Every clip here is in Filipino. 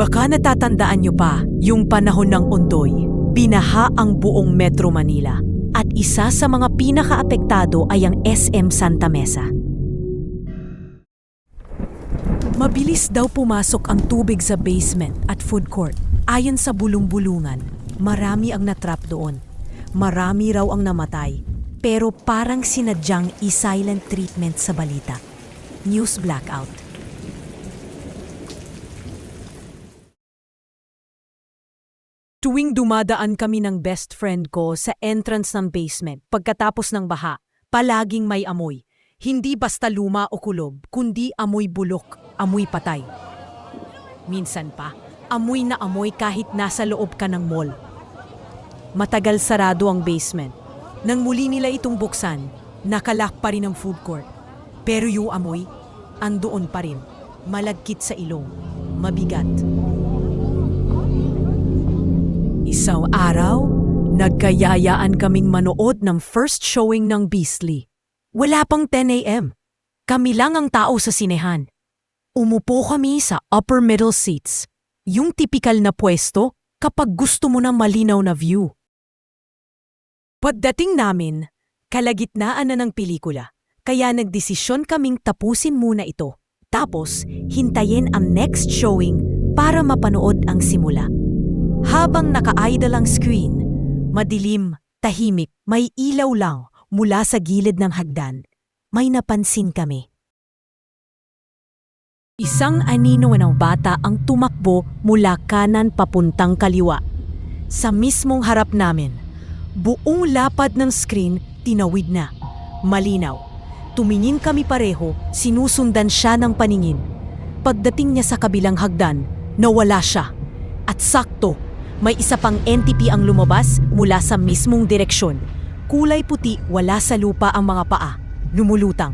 Baka natatandaan nyo pa yung panahon ng Ondoy. Binaha ang buong Metro Manila. At isa sa mga pinakaapektado ay ang SM Santa Mesa. Mabilis daw pumasok ang tubig sa basement at food court. Ayon sa bulong-bulungan, marami ang natrap doon. Marami raw ang namatay. Pero parang sinadyang i-silent treatment sa balita. News blackout. Tuwing dumadaan kami ng best friend ko sa entrance ng basement pagkatapos ng baha, palaging may amoy. Hindi basta luma o kulob, kundi amoy bulok, amoy patay. Minsan pa, amoy na amoy kahit nasa loob ka ng mall. Matagal sarado ang basement. Nang muli nila itong buksan, nakalak pa rin ang food court. Pero yung amoy, andoon pa rin. Malagkit sa ilong. Mabigat. Isang araw, nagkayayaan kaming manood ng first showing ng Beastly. Wala pang 10 a.m. Kami lang ang tao sa sinehan. Umupo kami sa upper middle seats. Yung tipikal na pwesto kapag gusto mo ng malinaw na view. Pagdating namin, kalagitnaan na ng pelikula. Kaya nagdesisyon kaming tapusin muna ito. Tapos, hintayin ang next showing para mapanood ang simula. Habang naka-idle ang screen, madilim, tahimik, may ilaw lang mula sa gilid ng hagdan. May napansin kami. Isang anino ng bata ang tumakbo mula kanan papuntang kaliwa. Sa mismong harap namin, buong lapad ng screen tinawid na. Malinaw. Tumingin kami pareho, sinusundan siya ng paningin. Pagdating niya sa kabilang hagdan, nawala siya. At sakto, may isa pang NTP ang lumabas mula sa mismong direksyon. Kulay puti, wala sa lupa ang mga paa. Lumulutang.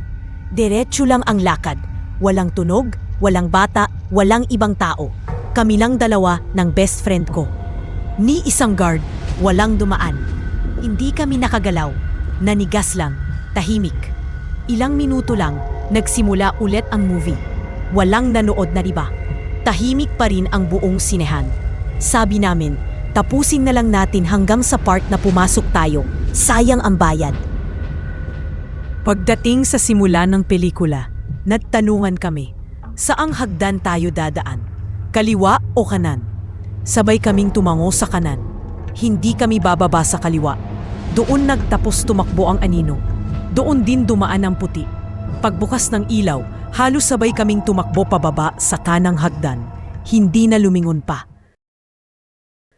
Diretso lang ang lakad. Walang tunog, walang bata, walang ibang tao. Kami lang dalawa ng best friend ko. Ni isang guard, walang dumaan. Hindi kami nakagalaw. Nanigas lang, tahimik. Ilang minuto lang, nagsimula ulit ang movie. Walang nanood na riba. Tahimik pa rin ang buong sinehan. Sabi namin, tapusin na lang natin hanggang sa part na pumasok tayo. Sayang ang bayad. Pagdating sa simula ng pelikula, nagtanungan kami, saang hagdan tayo dadaan? Kaliwa o kanan? Sabay kaming tumango sa kanan. Hindi kami bababa sa kaliwa. Doon nagtapos tumakbo ang anino. Doon din dumaan ang puti. Pagbukas ng ilaw, halos sabay kaming tumakbo pababa sa kanang hagdan. Hindi na lumingon pa.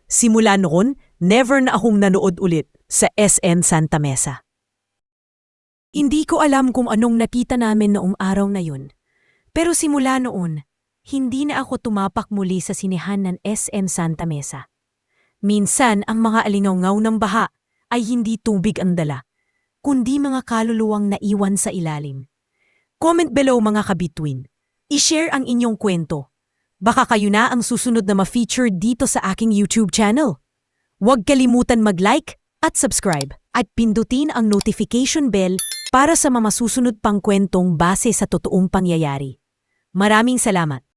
Simula noon, never na akong nanood ulit sa SN Santa Mesa. Hindi ko alam kung anong nakita namin noong araw na yun. Pero simula noon, hindi na ako tumapak muli sa sinehan ng SN Santa Mesa. Minsan ang mga alingaw ng baha ay hindi tubig ang dala, kundi mga kaluluwang naiwan sa ilalim. Comment below mga kabitwin. I-share ang inyong kwento. Baka kayo na ang susunod na ma-feature dito sa aking YouTube channel. Huwag kalimutan mag-like at subscribe at pindutin ang notification bell para sa mga susunod pang kwentong base sa totoong pangyayari. Maraming salamat.